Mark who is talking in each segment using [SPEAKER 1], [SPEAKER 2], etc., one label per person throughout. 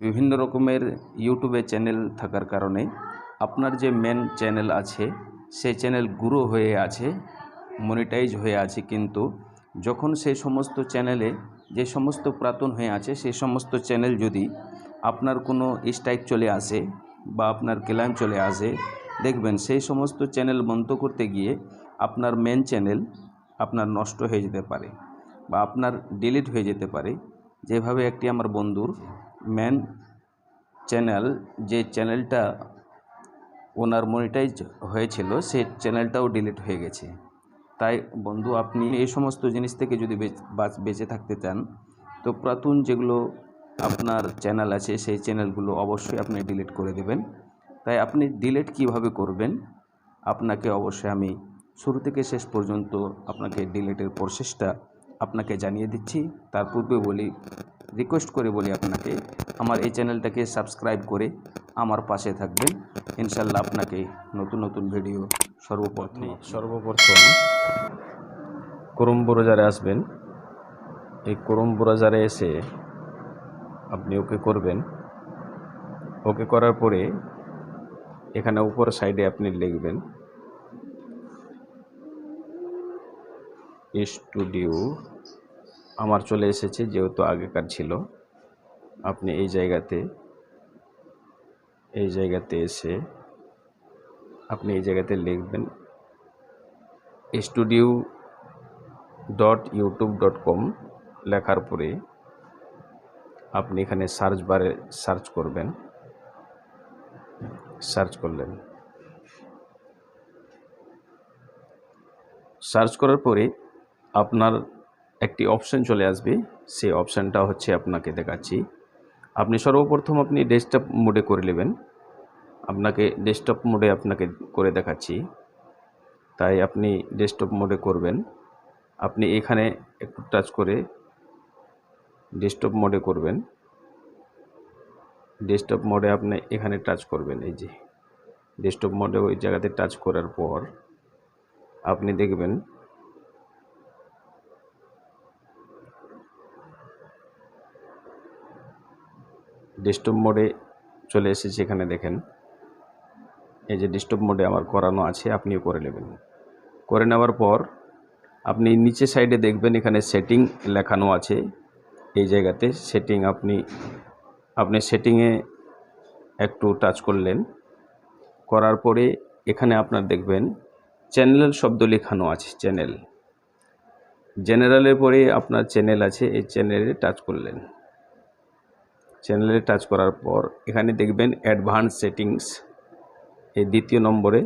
[SPEAKER 1] বিভিন্ন রকমের ইউটিউবে চ্যানেল থাকার কারণে আপনার যে মেন চ্যানেল আছে, সেই চ্যানেল গ্রো হয়ে আছে মনিটাইজ হয়ে আছে কিন্তু যখন সেই সমস্ত চ্যানেলে যে সমস্ত প্রাতন হয়ে আছে, সেই সমস্ত চ্যানেল যদি আপনার কোনো স্ট্রাইক চলে আসে বা আপনার ক্লাইম চলে আসে, দেখবেন সেই সমস্ত চ্যানেল বন্ধ করতে গিয়ে আপনার মেন চ্যানেল আপনার নষ্ট হয়ে যেতে পারে বা আপনার ডিলিট হয়ে যেতে পারে। যেভাবে একটি আমার বন্ধুর মেন চ্যানেল, যে চ্যানেলটা ওনার মনিটাইজ হয়েছিল সেই চ্যানেলটাও ডিলিট হয়ে গেছে। তাই বন্ধু, আপনি এই সমস্ত জিনিস থেকে যদি বেঁচে থাকতে চান, তো পুরাতন যেগুলো আপনার চ্যানেল আছে, সেই চ্যানেলগুলো অবশ্যই আপনি ডিলিট করে দেবেন। তাই আপনি ডিলিট কীভাবে করবেন? আপনাকে অবশ্যই আমি শুরু থেকে শেষ পর্যন্ত আপনাকে ডিলিটের প্রসেসটা আপনাকে জানিয়ে দিচ্ছি। তার পূর্বে বলি রিকোয়েস্ট করে বলি আপনাকে, আমার এই চ্যানেলটাকে সাবস্ক্রাইব করে আমার পাশে থাকবেন। ইনশাল্লাহ আপনাকে নতুন নতুন ভিডিও সর্বপ্রথম সর্বপ্রথম ক্রোম ব্রাউজারে আসবেন। এই ক্রোম ব্রাউজারে এসে আপনি ওকে করবেন। ওকে করার পরে এখানে উপর সাইডে আপনি লিখবেন স্টুডিও আমার চলে এসেছে, যেহেতু আগেকার ছিল। আপনি এই জায়গাতে এই জায়গাতে এসে আপনি এই জায়গাতে লিখবেন studio dot YouTube dot com লেখার পরে আপনি এখানে সার্চ বারে সার্চ করবেন। সার্চ করলেন। সার্চ করার পরে আপনার একটি অপশান চলে আসবে। সেই অপশানটা হচ্ছে আপনাকে দেখাচ্ছি। আপনি সর্বপ্রথম আপনি ডেস্কটপ মোডে করে নেবেন। আপনাকে ডেস্কটপ মোডে আপনাকে করে দেখাচ্ছি। তাই আপনি ডেস্কটপ মোডে করবেন। আপনি এখানে একটু টাচ করে ডেস্কটপ মোডে করবেন। ডেস্কটপ মোডে আপনি এখানে টাচ করবেন, এই যে। ডেস্কটপ মোডে ওই জায়গাতে টাচ করার পর আপনি দেখবেন ডেস্কটপ মোডে চলে এসেছে এখানে দেখেন। এই যে ডিস্টার্ব মোডে আমার করানো আছে, আপনিও করে নেবেন। করে নেওয়ার পর আপনি নিচে সাইডে দেখবেন এখানে সেটিং লেখানো আছে। এই জায়গাতে সেটিং আপনি আপনি সেটিংয়ে একটু টাচ করলেন। করার পরে এখানে আপনার দেখবেন চ্যানেল শব্দ লেখানো আছে চ্যানেল জেনারেলের পরে আপনার চ্যানেল আছে, এই চ্যানেলে টাচ করলেন। চ্যানেলে টাচ করার পর এখানে দেখবেন অ্যাডভান্স সেটিংস এই দ্বিতীয় নম্বরে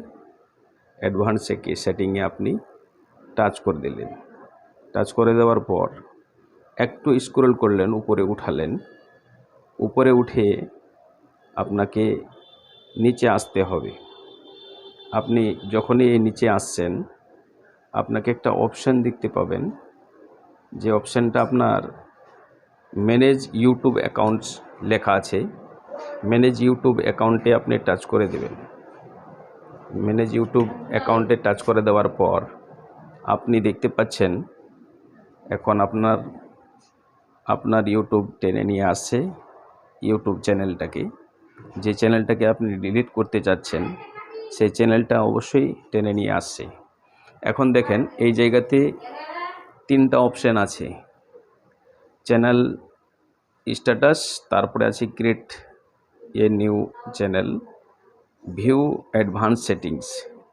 [SPEAKER 1] অ্যাডভান্স সেটিংয়ে আপনি টাচ করে দিলেন। টাচ করে দেওয়ার পর একটু স্ক্রল করলেন, উপরে উঠালেন। উপরে উঠে আপনাকে নিচে আসতে হবে। আপনি যখনই এই নিচে আসছেন, আপনাকে একটা অপশান দেখতে পাবেন। যে অপশানটা আপনার ম্যানেজ ইউটিউব অ্যাকাউন্টস লেখা আছে ম্যানেজ ইউটিউব অ্যাকাউন্টে আপনি টাচ করে দেবেন। ম্যানেজ ইউটিউব অ্যাকাউন্টে টাচ করে দেওয়ার পর, আপনি দেখতে পাচ্ছেন, এখন আপনার আপনার ইউটিউব টেনে নিয়ে আসছে ইউটিউব চ্যানেলটাকে যে চ্যানেলটাকে আপনি ডিলিট করতে চাচ্ছেন, সেই চ্যানেলটা অবশ্যই টেনে নিয়ে আসছে। এখন দেখেন, এই জায়গাতে তিনটা অপশান আছে। চ্যানেল স্ট্যাটাস তারপরে আছে create a new channel view advance settings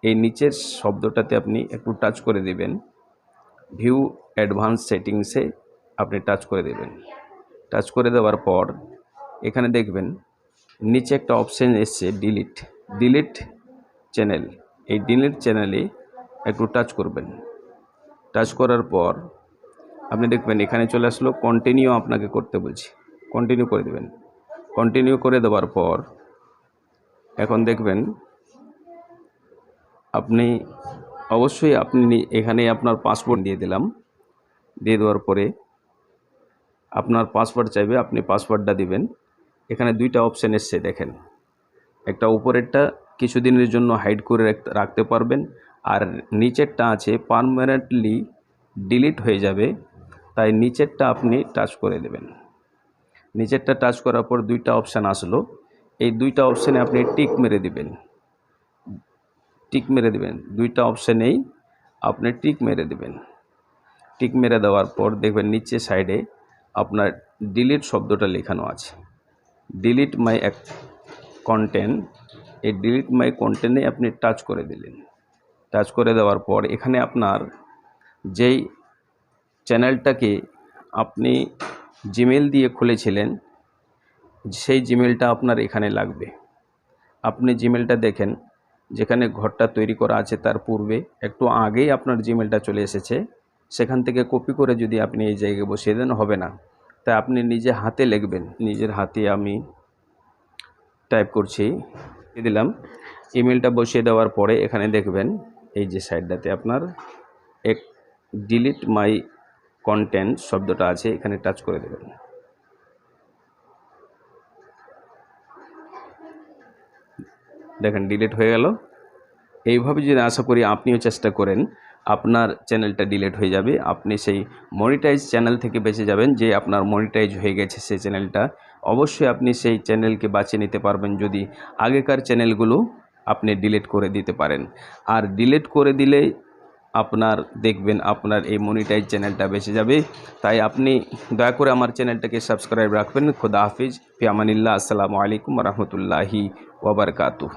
[SPEAKER 1] এই নিচের শব্দটাতে আপনি একটু টাচ করে দেবেন ভিউ অ্যাডভান্স সেটিংসে আপনি টাচ করে দেবেন। টাচ করে দেওয়ার পর, এখানে দেখবেন নিচে একটা অপশান এসছে ডিলিট ডিলিট চ্যানেল এই ডিলিট চ্যানেলে একটু টাচ করবেন। টাচ করার পর, আপনি দেখবেন এখানে চলে আসলো কন্টিনিউ আপনাকে করতে বলছি। কন্টিনিউ করে দেবেন। কন্টিনিউ করে দেওয়ার পর এখন দেখবেন আপনি অবশ্যই আপনি এখানে আপনার পাসপোর্ট দিয়ে দিলাম। দিয়ে দেওয়ার পরে আপনার পাসওয়ার্ড চাইবে, আপনি পাসওয়ার্ডটা দিবেন। এখানে দুইটা অপশান এসছে, দেখেন। একটা উপরেরটা কিছুদিনের জন্য হাইড করে রাখ- রাখতে পারবেন, আর নিচেরটা আছে পারমানেন্টলি ডিলিট হয়ে যাবে, তাই নিচেরটা আপনি টাচ করে দেবেন। নিচেরটা টাচ করার পর দুইটা অপশান আসলো। এই দুইটা অপশানে আপনি টিক মেরে দিবেন। টিক মেরে দিবেন। দুইটা অপশানেই আপনি টিক মেরে দিবেন। টিক মেরে দেওয়ার পর দেখবেন নিচে সাইডে আপনার ডিলিট শব্দটা লেখানো আছে। ডিলিট মাই এক কন্টেন্ট এই ডিলিট মাই কন্টেন্টে আপনি টাচ করে দিলেন। টাচ করে দেওয়ার পর এখানে আপনার যেই চ্যানেলটাকে আপনি জিমেল দিয়ে খুলেছিলেন, সেই জিমেলটা আপনার এখানে লাগবে। আপনি জিমেলটা দেখেন, যেখানে ঘরটা তৈরি করা আছে তার পূর্বে, একটু আগেই আপনার জিমেলটা চলে এসেছে। সেখান থেকে কপি করে যদি আপনি এই জায়গায় বসিয়ে দেন, হবে না। তাই আপনি নিজে হাতে লিখবেন, নিজের হাতে আমি টাইপ করছি দিলাম। ইমেলটা বসিয়ে দেওয়ার পরে এখানে দেখবেন, এই যে সাইডটাতে আপনার এক ডিলিট মাই কন্টেন্ট শব্দটা আছে, এখানে টাচ করে দেবেন। দেখেন ডিলিট হয়ে গেল। এইভাবে যদি আশা করি আপনিও চেষ্টা করেন, আপনার চ্যানেলটা ডিলেট হয়ে যাবে। আপনি সেই মনিটাইজ চ্যানেল থেকে বেঁচে যাবেন, যে আপনার মনিটাইজ হয়ে গেছে সেই চ্যানেলটা অবশ্যই আপনি সেই চ্যানেলকে বাঁচিয়ে নিতে পারবেন যদি আগেকার চ্যানেলগুলো আপনি ডিলেট করে দিতে পারেন। আর ডিলেট করে দিলেই আপনার দেখবেন আপনার এই মনিটাইজ চ্যানেলটা বেঁচে যাবে। তাই আপনি দয়া করে আমার চ্যানেলটাকে সাবস্ক্রাইব রাখবেন। খোদা হাফিজ। ফিয়ামানিল্লা আসসালামু আলাইকুম রহমতুল্লাহি ওবরকাতু